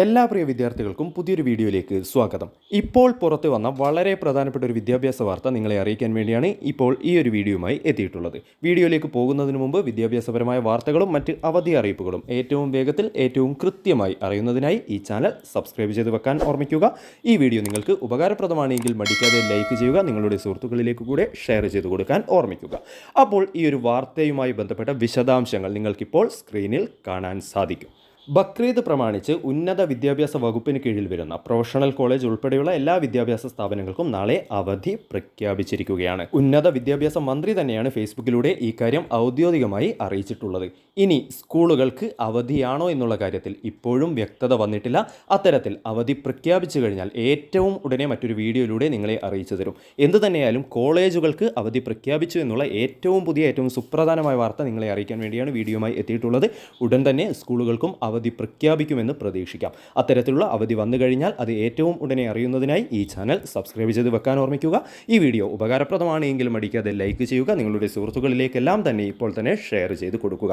എല്ലാ പ്രിയ വിദ്യാർത്ഥികൾക്കും പുതിയൊരു വീഡിയോയിലേക്ക് സ്വാഗതം. ഇപ്പോൾ പുറത്തു വന്ന വളരെ പ്രധാനപ്പെട്ട ഒരു വിദ്യാഭ്യാസ വാർത്ത നിങ്ങളെ അറിയിക്കാൻ വേണ്ടിയാണ് ഇപ്പോൾ ഈ ഒരു വീഡിയോയുമായി എത്തിയിട്ടുള്ളത്. വീഡിയോയിലേക്ക് പോകുന്നതിന് മുമ്പ് വിദ്യാഭ്യാസപരമായ വാർത്തകളും മറ്റ് അവധി അറിയിപ്പുകളും ഏറ്റവും വേഗത്തിൽ ഏറ്റവും കൃത്യമായി അറിയുന്നതിനായി ഈ ചാനൽ സബ്സ്ക്രൈബ് ചെയ്ത് വെക്കാൻ ഓർമ്മിക്കുക. ഈ വീഡിയോ നിങ്ങൾക്ക് ഉപകാരപ്രദമാണെങ്കിൽ മടിക്കാതെ ലൈക്ക് ചെയ്യുക നിങ്ങളുടെ സുഹൃത്തുക്കളിലേക്ക് കൂടെ ഷെയർ ചെയ്ത് കൊടുക്കാൻ ഓർമ്മിക്കുക. അപ്പോൾ ഈ ഒരു വാർത്തയുമായി ബന്ധപ്പെട്ട വിശദാംശങ്ങൾ നിങ്ങൾക്കിപ്പോൾ സ്ക്രീനിൽ കാണാൻ സാധിക്കും. ബക്രീദ് പ്രമാണിച്ച് ഉന്നത വിദ്യാഭ്യാസ വകുപ്പിന് കീഴിൽ വരുന്ന പ്രൊഫഷണൽ കോളേജ് ഉൾപ്പെടെയുള്ള എല്ലാ വിദ്യാഭ്യാസ സ്ഥാപനങ്ങൾക്കും നാളെ അവധി പ്രഖ്യാപിച്ചിരിക്കുകയാണ്. ഉന്നത വിദ്യാഭ്യാസ മന്ത്രി തന്നെയാണ് ഫേസ്ബുക്കിലൂടെ ഈ കാര്യം ഔദ്യോഗികമായി അറിയിച്ചിട്ടുള്ളത്. ഇനി സ്കൂളുകൾക്ക് അവധിയാണോ എന്നുള്ള കാര്യത്തിൽ ഇപ്പോഴും വ്യക്തത വന്നിട്ടില്ല. അത്തരത്തിൽ അവധി പ്രഖ്യാപിച്ചു കഴിഞ്ഞാൽ ഏറ്റവും ഉടനെ മറ്റൊരു വീഡിയോയിലൂടെ നിങ്ങളെ അറിയിച്ചു തരും. എന്തു തന്നെയായാലും കോളേജുകൾക്ക് അവധി പ്രഖ്യാപിച്ചു എന്നുള്ള ഏറ്റവും പുതിയ ഏറ്റവും സുപ്രധാനമായ വാർത്ത നിങ്ങളെ അറിയിക്കാൻ വേണ്ടിയാണ് വീഡിയോയുമായി എത്തിയിട്ടുള്ളത്. ഉടൻ തന്നെ സ്കൂളുകൾക്കും അവധി പ്രഖ്യാപിക്കുമെന്ന് പ്രതീക്ഷിക്കാം. അത്തരത്തിലുള്ള അവധി വന്നു കഴിഞ്ഞാൽ അത് ഏറ്റവും ഉടനെ അറിയുന്നതിനായി ഈ ചാനൽ സബ്സ്ക്രൈബ് ചെയ്ത് വെക്കാൻ ഓർമ്മിക്കുക. ഈ വീഡിയോ ഉപകാരപ്രദമാണെങ്കിലും മടിക്കാതെ ലൈക്ക് ചെയ്യുക. നിങ്ങളുടെ സുഹൃത്തുക്കളിലേക്കെല്ലാം തന്നെ ഇപ്പോൾ തന്നെ ഷെയർ ചെയ്ത് കൊടുക്കുക.